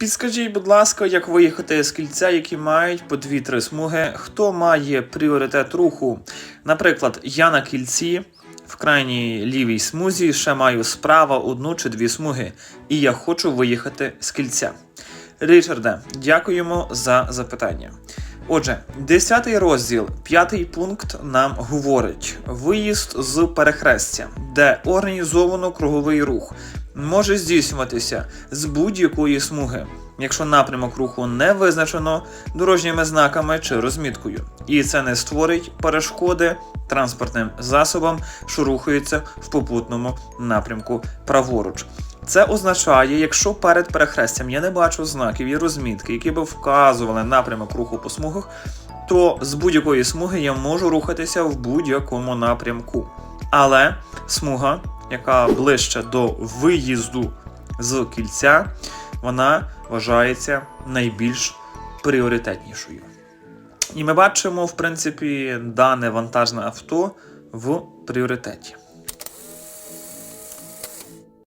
Підскажіть, будь ласка, як виїхати з кільця, які мають по 2-3 смуги, хто має пріоритет руху? Наприклад, я на кільці в крайній лівій смузі ще маю справа одну чи дві смуги, і я хочу виїхати з кільця. Річарде, дякуємо за запитання. Отже, 10 розділ, 5 пункт нам говорить: виїзд з перехрестя, де організовано круговий рух, може здійснюватися з будь-якої смуги, якщо напрямок руху не визначено дорожніми знаками чи розміткою, і це не створить перешкоди транспортним засобам, що рухаються в попутному напрямку праворуч. Це означає, якщо перед перехрестям я не бачу знаків і розмітки, які би вказували напрямок руху по смугах, то з будь-якої смуги я можу рухатися в будь-якому напрямку. Але смуга, яка ближче до виїзду з кільця, вона вважається найбільш пріоритетнішою. І ми бачимо, в принципі, дане вантажне авто в пріоритеті.